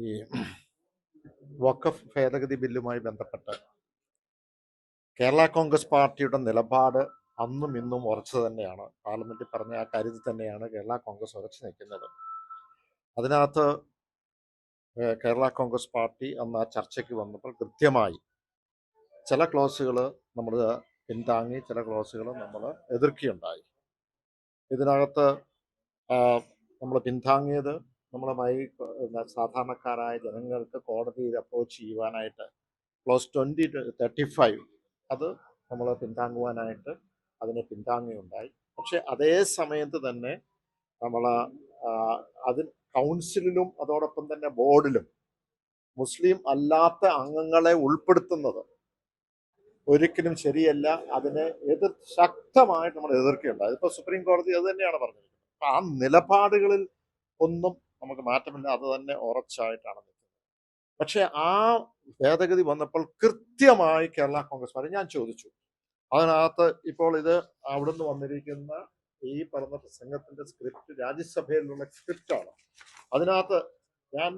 ഈ വഖഫ് ഭേദഗതി ബില്ലുമായി ബന്ധപ്പെട്ട് കേരള കോൺഗ്രസ് പാർട്ടിയുടെ നിലപാട് അന്നും ഇന്നും ഉറച്ചു തന്നെയാണ്. പാർലമെന്റിൽ പറഞ്ഞ ആ കാര്യത്തിൽ തന്നെയാണ് കേരള കോൺഗ്രസ് ഉറച്ചു നിൽക്കുന്നത്. അതിനകത്ത് കേരള കോൺഗ്രസ് പാർട്ടി അന്ന് ആ ചർച്ചയ്ക്ക് വന്നപ്പോൾ കൃത്യമായി ചില ക്ലോസുകൾ നമ്മൾ പിന്താങ്ങി ചില ക്ലോസുകൾ നമ്മൾ എതിർക്കുകയുണ്ടായി. ഇതിനകത്ത് നമ്മൾ പിന്താങ്ങിയത് നമ്മളുമായി എന്താ സാധാരണക്കാരായ ജനങ്ങൾക്ക് കോടതിയിൽ അപ്രോച്ച് ചെയ്യുവാനായിട്ട് ക്ലോസ് ട്വന്റി തേർട്ടി ഫൈവ് അത് നമ്മൾ പിന്താങ്ങുവാനായിട്ട് അതിനെ പിന്താങ്ങുകയുണ്ടായി പക്ഷെ അതേ സമയത്ത് തന്നെ നമ്മൾ അതിന് കൗൺസിലിലും അതോടൊപ്പം തന്നെ ബോർഡിലും മുസ്ലിം അല്ലാത്ത അംഗങ്ങളെ ഉൾപ്പെടുത്തുന്നത് ഒരിക്കലും ശരിയല്ല. അതിനെ എതിർ ശക്തമായിട്ട് നമ്മൾ എതിർക്കുകയുണ്ടായി ഇപ്പോൾ സുപ്രീം കോടതി അത് തന്നെയാണ് പറഞ്ഞിരിക്കുന്നത്. ആ നിലപാടുകളിൽ ഒന്നും നമുക്ക് മാറ്റമില്ല അത് തന്നെ ഉറച്ചായിട്ടാണ് നിൽക്കുന്നത്. പക്ഷേ ആ ഭേദഗതി വന്നപ്പോൾ കൃത്യമായി കേരള കോൺഗ്രസ് ഞാൻ ചോദിച്ചു. അതിനകത്ത് ഇപ്പോൾ ഇത് അവിടുന്ന് വന്നിരിക്കുന്ന ഈ പറഞ്ഞ പ്രസംഗത്തിന്റെ സ്ക്രിപ്റ്റ് രാജ്യസഭയിലുള്ള സ്ക്രിപ്റ്റാണ്. അതിനകത്ത് ഞാൻ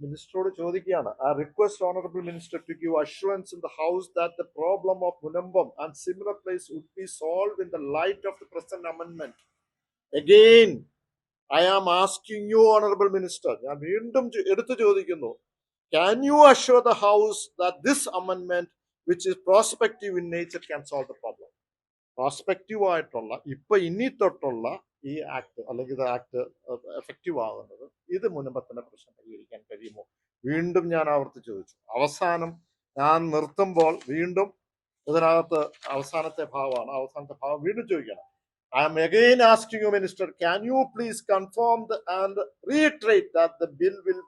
മിനിസ്റ്ററോട് ചോദിക്കുകയാണ് ആ request honourable minister to give assurance in the house that the problem of Munambam and similar place would be solve in the light of the present amendment again I am asking you honourable minister ഞാൻ വീണ്ടും എടുത്തു ചോദിക്കുന്നു. Can you assure the house that this അമെൻമെന്റ് which is prospective in nature can solve the problem prospective ആയിട്ടുള്ള ഇപ്പൊ ഇനി തൊട്ടുള്ള ഈ act അല്ലെങ്കിൽ ഇത് ആക്ട് എഫക്റ്റീവ് ആകുന്നത് ഇത് മുൻപത്തിന്റെ പ്രശ്നം പരിഹരിക്കാൻ കഴിയുമോ? വീണ്ടും ഞാൻ ആവർത്തി ചോദിച്ചു. അവസാനം ഞാൻ നിർത്തുമ്പോൾ വീണ്ടും ഇതിനകത്ത് അവസാനത്തെ ഭാവമാണ്. അവസാനത്തെ ഭാവം വീണ്ടും ചോദിക്കണം. I am again asking you minister can you please the and reiterate that will bill will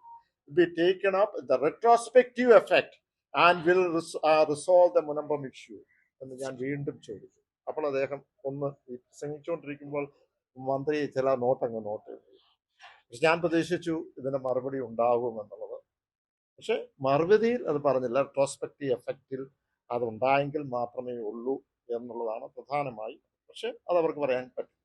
be the up the retrospective effect and will resolve the Munambam issue? എന്ന് ഞാൻ വീണ്ടും ചോദിച്ചു. അപ്പോൾ അദ്ദേഹം ഒന്ന് പ്രസംഗിച്ചുകൊണ്ടിരിക്കുമ്പോൾ മന്ത്രി ചില നോട്ട് അങ്ങ് നോട്ട് ചെയ്തു. പക്ഷെ ഞാൻ പ്രതീക്ഷിച്ചു ഇതിന് മറുപടി ഉണ്ടാകും എന്നുള്ളത്. പക്ഷെ മറുപടിയിൽ അത് പറഞ്ഞില്ല. റെട്രോസ്പെക്റ്റീവ് എഫക്റ്റിൽ അത് ഉണ്ടായെങ്കിൽ മാത്രമേ ഉള്ളൂ എന്നുള്ളതാണ് പ്രധാനമായി പക്ഷെ അത് അവർക്ക് പറയാൻ പറ്റില്ല.